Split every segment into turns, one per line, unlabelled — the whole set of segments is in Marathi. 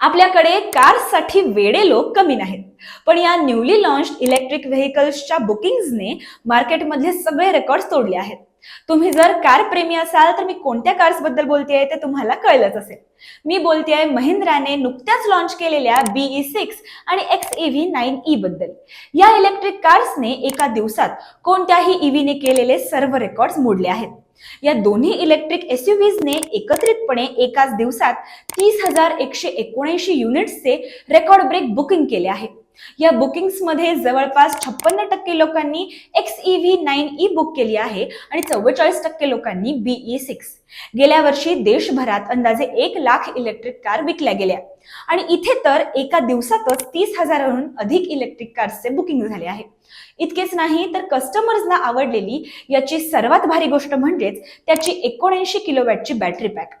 आपल्याकडे कारसाठी वेडे लोक कमी नाहीत. पण या न्यूली लॉन्च इलेक्ट्रिक व्हेकल्सच्या बुकिंग्सने मार्केटमधले सगळे रेकॉर्ड तोडले आहेत. तुम्ही जर कार प्रेमी असाल तर मी कोणत्या कार्सबद्दल बोलतेय ते तुम्हाला कळलंच असेल. मी बोलतेय महिंद्राने नुकत्याच लॉन्च केलेल्या बीई सिक्स आणि एक्स ईव्ही नाईन ई बद्दल. या इलेक्ट्रिक कार्सने एका दिवसात कोणत्याही ईव्हीने केलेले सर्व रेकॉर्ड मोडले आहेत. या दोन्ही इलेक्ट्रिक एसयूव्हीजने एकत्रितपणे एकाच दिवसात तीस हजार एकशे एकोणऐंशी युनिट्सचे रेकॉर्ड ब्रेक बुकिंग केले आहे. या बुकिंग्समध्ये जवळपास छप्पन्न टक्के लोकांनी X E V nine E book केली आहे आणि चव्वेचाळीस टक्के लोकांनी बीई सिक्स गेल्या वर्षी देशभरात अंदाजे एक लाख इलेक्ट्रिक कार विकल्या गेल्या. आणि इथे तर एका दिवसातच तीस हजाराहून अधिक इलेक्ट्रिक कार्सचे बुकिंग झाले आहे. इतकेच नाही तर कस्टमर्सना आवडलेली याची सर्वात भारी गोष्ट म्हणजेच त्याची एकोणऐंशी किलोवॅटची बॅटरी पॅक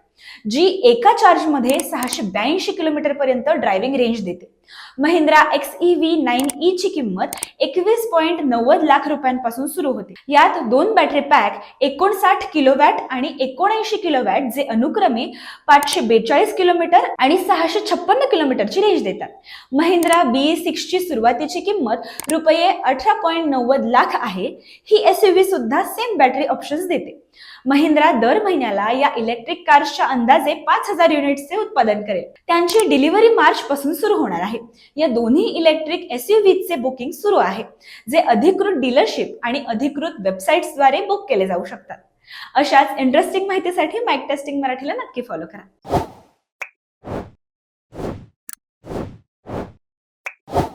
जी एका चार्जमध्ये सहाशे ब्याऐंशी किलोमीटर पर्यंत ड्रायव्हिंग रेंज देते. Mahindra X E V nine E ची किंमत एकवीस पॉईंट नव्वद लाख रुपयांपासून सुरू होते. यात दोन बॅटरी पॅक एकोणसाठ किलोवॅट आणि एकोणऐंशी किलोवॅट जे अनुक्रमे पाचशे बेचाळीस किलोमीटर आणि सहाशे छप्पन्न किलोमीटरची रेंज देतात. महिंद्रा बी सिक्सची सुरुवातीची किंमत रुपये अठरा पॉईंट नव्वद लाख आहे. ही एस सुद्धा सेम बॅटरी ऑप्शन्स देते. महिंद्रा दर महिन्याला या इलेक्ट्रिक कार्सच्या अंदाजे पाच हजार युनिट्सचे उत्पादन करेल. त्यांची डिलिव्हरी मार्च पासून सुरू होणार आहे. या दोन्ही इलेक्ट्रिक एसयूव्हीचे बुकिंग सुरू आहे जे अधिकृत डीलरशिप आणि अधिकृत वेबसाईट्सद्वारे बुक केले जाऊ शकतात. अशाच इंटरेस्टिंग माहितीसाठी माईक टेस्टिंग मराठीला नक्की फॉलो करा.